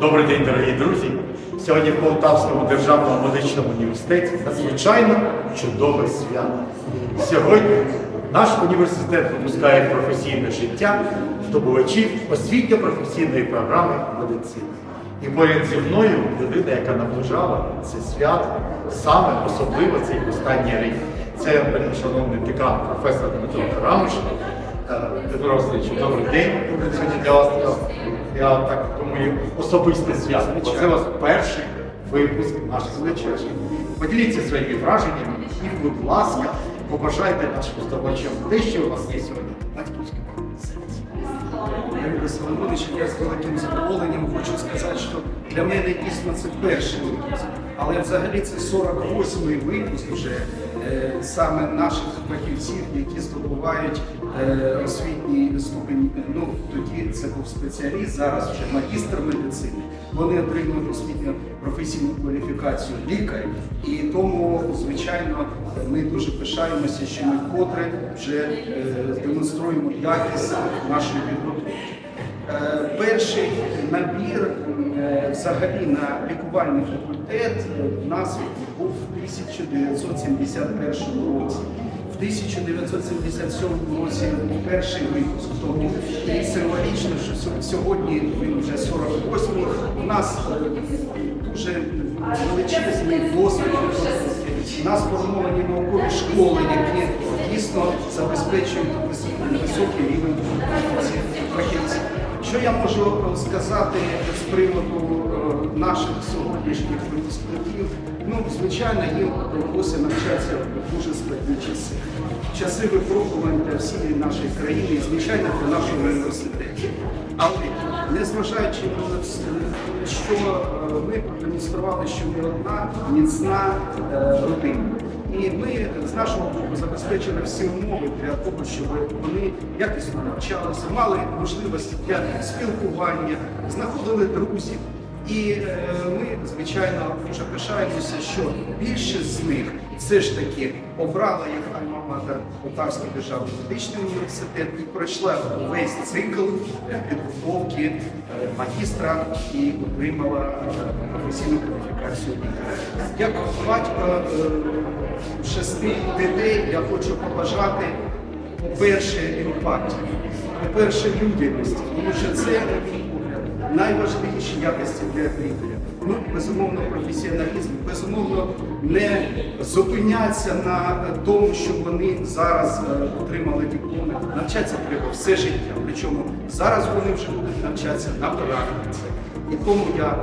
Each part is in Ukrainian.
Добрий день, дорогі друзі. Сьогодні в Полтавському державному медичному університеті надзвичайно чудове свято. Сьогодні наш університет випускає професійне життя здобувачів освітньо-професійної програми медицини. І поряд зі мною людина, яка наближала це свято саме особливо цей останній рік. Це шановний декан професор Дмитро Карамиш. Дмитро добрий день. Сьогодні для вас я, так думаю особисте свято. Це у вас перший випуск наших звичайних. Поділіться своїми враженнями і, будь ласка, побажайте нашим здобувачам те, що у вас є сьогодні. Юрій Соломонович, я з великим задоволенням хочу сказати, що для мене дійсно це перший випуск. Але взагалі це 48-й випуск вже саме наших фахівців, які здобувають е, освітній ступень. Ну тоді це був спеціаліст, зараз вже магістр медицини. Вони отримують освітню професійну кваліфікацію лікар, і тому, звичайно, ми дуже пишаємося, що ми вкотре вже е, демонструємо якість нашої підготовки. Е, Перший набір е, взагалі на лікувальний е, в нас був в 1971 році. В 1977 році перший випуск. Тому і символічно, що сьогодні він вже 48-й. У нас дуже величезний досвід. У нас сформовані наукові школи, які дійсно забезпечують високий рівень фахівців. Що я можу е, сказати з приводу е, наших сьогоднішніх випускників? Ну, звичайно, їм довелося навчатися в дуже складні часи. Часи випробувань для всієї нашої країни і, звичайно, для нашого університету. Але незважаючи на це, що е, ми продемонстрували, що ми одна міцна родина. І ми з нашого боку забезпечили всі умови для того, щоб вони якісно навчалися, мали можливості для спілкування, знаходили друзів. І е, ми, звичайно, дуже пишаємося, що більшість з них все ж таки обрала як альма-матер Полтавський державний медичний університет і пройшла весь цикл підготовки е, магістра і отримала е, професійну кваліфікацію. Як батько шести дітей я хочу побажати по-перше, емпатію, по-перше, людяність, тому що це, найважливіші якості для лікаря. Ну, безумовно, професіоналізм, безумовно, не зупиняться на тому, що вони зараз е, отримали дипломи. Навчатися треба все життя. Причому зараз вони вже будуть навчатися на практиці. І тому я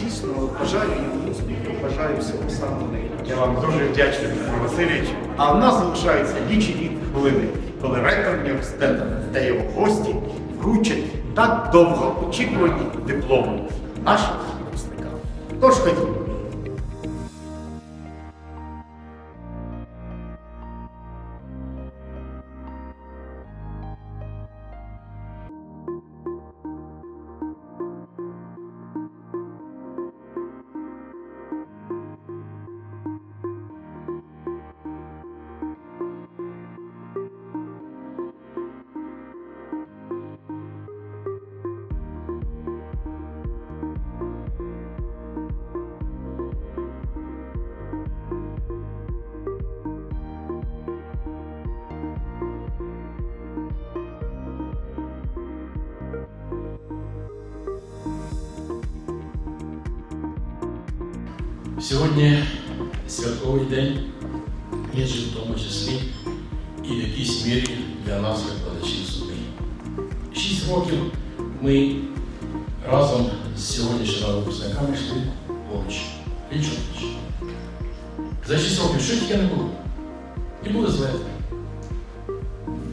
дійсно бажаю їм успіху, бажаю всього самого. Я вам дуже вдячний, Дмитро Васильович. А в нас залишаються лічені хвилини, коли ректор університету та його гості вручать так довго очікувані дипломи нашим випускникам. Тож ходімо. Сьогодні святковий день, же в тому числі і в якійсь мірі для нас, викладачів суди. Шість років ми разом з сьогоднішніми випускниками йшли поруч, пліч. За шість років що тільки не було. І були злети.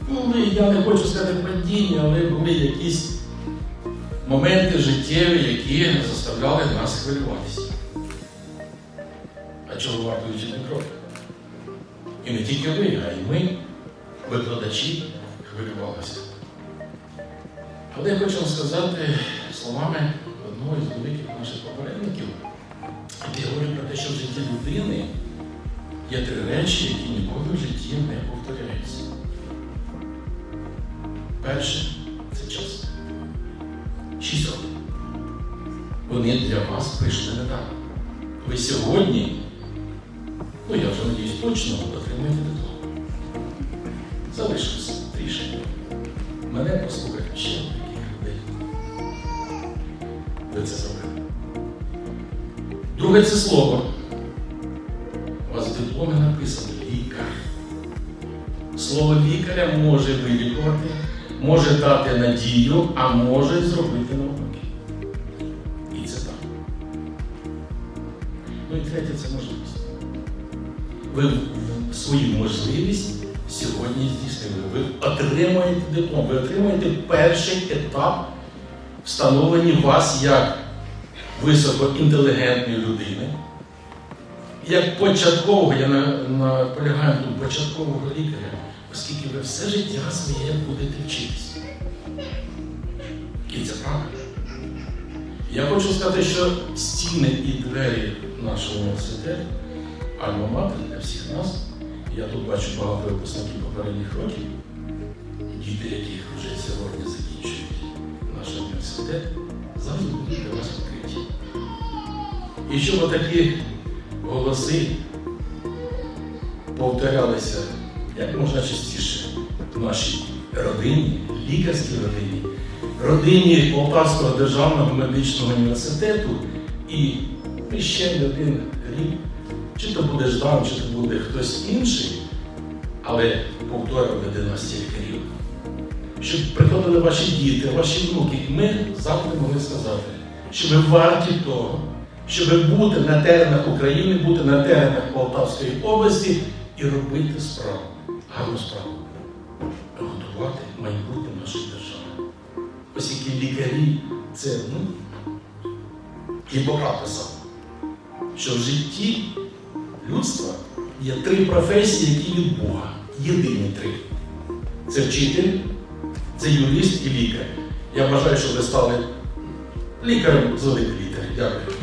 Були, я не хочу сказати падіння, але були якісь моменти життєві, які заставляли нас хвилюватися. А чого варто вчити крок? І не тільки ви, а й ми, викладачі, хвилювалися. Але я хочу вам сказати словами одного із великих наших попередників, який говорить про те, що в житті людини є три речі, які ніколи в житті не повторяються. Перше це час. Шість років. вони для вас прийшли недавно. Ви сьогодні, ну я вже надіюсь, точно отримаєте диплом. Залишилось трішки. Мене послухайте ще таких людей. Ви це зробили. Друге це слово. У вас в дипломі написано лікар. Слово лікаря може вилікувати, може дати надію, а може зробити навпаки. І це так. Ну і третє це можливість. Ви свою можливість сьогодні здійснили. Ви отримуєте диплом, ви отримуєте перший етап встановлення вас як високоінтелігентної людини, як початкового, я на- наполягаю тут початкового лікаря, оскільки ви все життя своє будете вчитися. І це правильно. Я хочу сказати, що стіни і двері нашого університету, альма-матер для всіх нас, я тут бачу багато випускників попередніх років, діти, яких вже сьогодні закінчують наш університет, завжди будуть для вас відкриті. І щоб такі голоси повторялися як можна частіше в нашій родині, лікарській родині, родині Полтавського державного медичного університету і ще один рік, чи то буде Ждан, чи то буде хтось інший, але повторювали династія лікарів. Щоб приходили ваші діти, ваші внуки, і ми завжди могли сказати, що ви варті того, щоб бути на теренах України, бути на теренах Полтавської області і робити справу, гарну справу, готувати майбутнє нашої держави. Оскільки лікарі це ну, Гіппократ писав, що в житті людства є три професії, які від Бога. Єдині три. Це вчитель, це юрист і лікар. Я бажаю, що ви стали лікарем з великої літери. Дякую.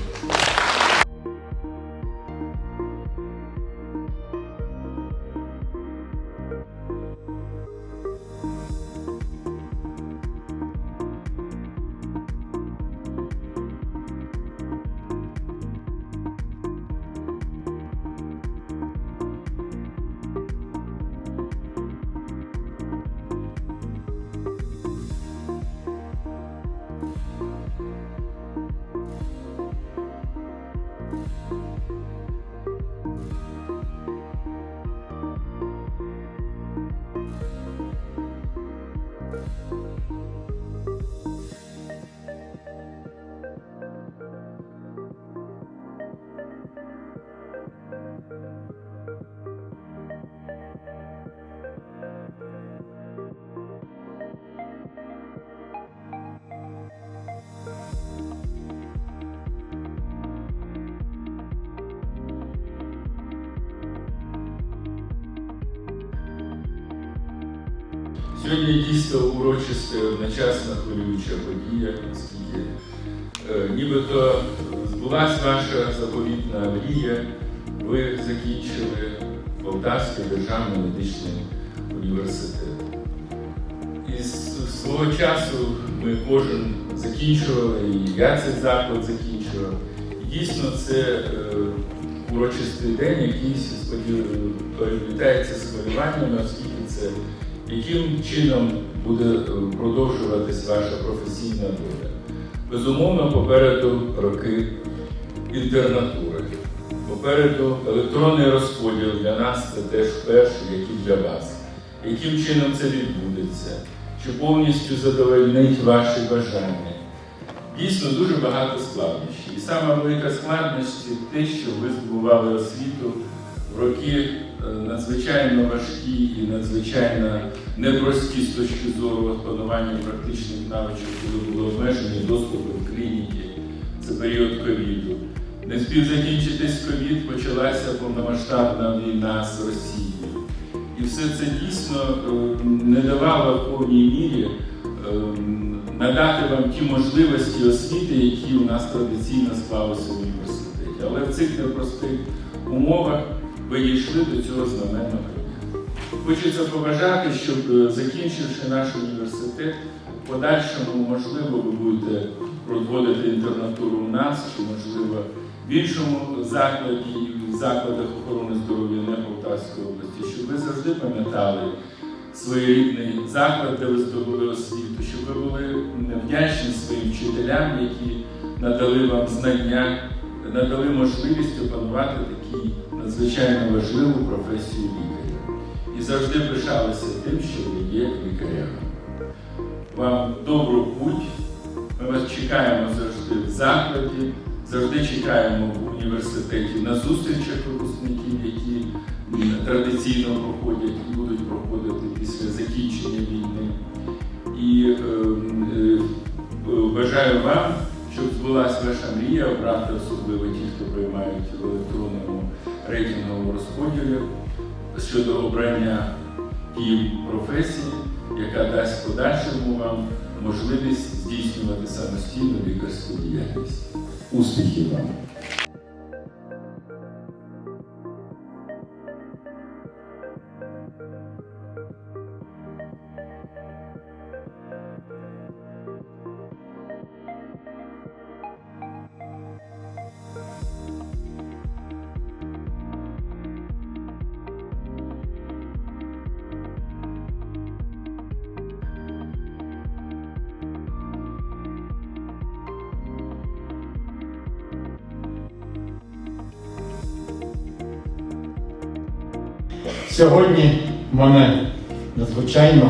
Сьогодні дійсно урочиста і одночасно хвилююча подія, оскільки е, нібито збулась ваша заповітна мрія, ви закінчили Полтавський державний медичний університет. І з свого часу ми кожен закінчували, і я цей заклад закінчував. І дійсно це е, урочистий день, який сподів- переплітається з хвилюваннями, оскільки це яким чином буде е, продовжуватись ваша професійна доля? Безумовно, попереду роки інтернатури. Попереду електронний розподіл для нас це теж вперше, як і для вас. Яким чином це відбудеться? Чи повністю задовольнить ваші бажання? Дійсно дуже багато складнощів. І сама велика складність те, що ви здобували освіту в роки надзвичайно важкі і надзвичайно непрості з точки зору опанування практичних навичок, коли були обмежені доступи в клініки. Це період ковіду. Не спів закінчитись ковід, почалася повномасштабна війна з Росією. І все це дійсно е, не давало в повній мірі е, надати вам ті можливості освіти, які у нас традиційно склалися в університеті. Але в цих непростих умовах ви дійшли до цього знаменного дня. Хочеться побажати, щоб е, закінчивши наш університет, в подальшому, можливо, ви будете проводити інтернатуру у нас, чи можливо в іншому закладі, в закладах охорони здоров'я не Полтавської області, щоб ви завжди пам'ятали своєрідний заклад, де ви здобули освіту, щоб ви були вдячні своїм вчителям, які надали вам знання, надали можливість опанувати таку надзвичайно важливу професію лікаря. І завжди пишалися тим, що ви є лікарями. Вам добру путь. Ми вас чекаємо завжди в закладі, завжди чекаємо в університеті на зустрічах випускників, які традиційно проходять і будуть проходити після закінчення війни. І е, е, бажаю вам, щоб збулася ваша мрія, обрати особливо ті, хто приймають в електронному рейтинговому розподілі щодо обрання тієї професії, яка дасть подальшому вам можливість здійснювати самостійну лікарську діяльність. Успіхів вам! Сьогодні мене надзвичайно,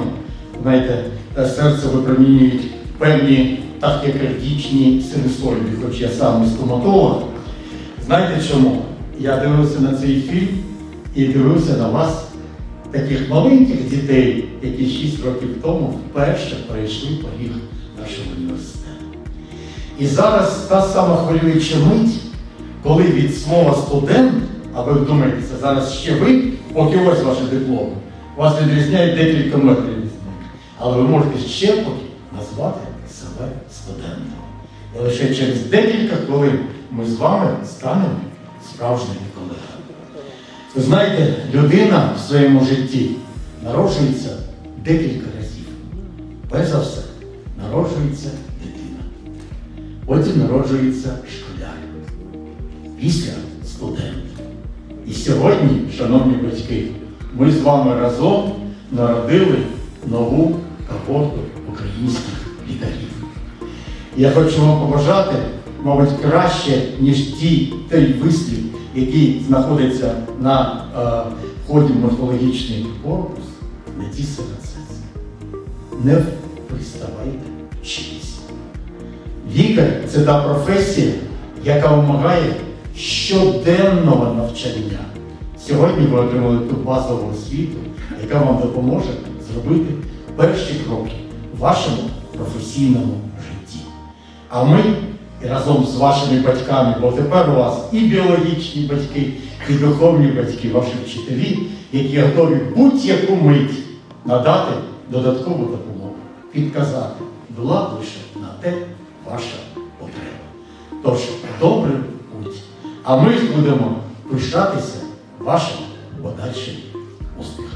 знаєте, е, серце випромінюють певні тахікардічні синусоїди, хоч я сам не стоматолог. Знаєте чому? Я дивився на цей фільм і дивився на вас, таких маленьких дітей, які 6 років тому вперше пройшли поріг нашого університету. І зараз та сама хвилююча мить, коли від слова студент, а ви вдумайтеся, зараз ще ви, поки ось ваші дипломи, вас відрізняють декілька метрів. Але ви можете ще поки назвати себе студентом. І лише через декілька хвилин ми з вами станемо справжніми колегами. Ви знаєте, людина в своєму житті народжується декілька разів. Перш за все, народжується дитина. Потім народжується школяр. Після студент. І сьогодні, шановні батьки, ми з вами разом народили нову кохорту українських лікарів. Я хочу вам побажати, мабуть, краще, ніж ті той вислів, який знаходиться на е, вході в морфологічний корпус, не ті серце. Не приставайте вчитися. Лікар це та професія, яка вимагає щоденного навчання. Сьогодні ви отримали ту базову освіту, яка вам допоможе зробити перші кроки в вашому професійному житті. А ми разом з вашими батьками, бо тепер у вас і біологічні батьки, і духовні батьки, ваші вчителі, які готові будь-яку мить надати додаткову допомогу, підказати, була лише на те ваша потреба. Тож, путь. А ми ж будемо пишатися вашим подальшим успіхом.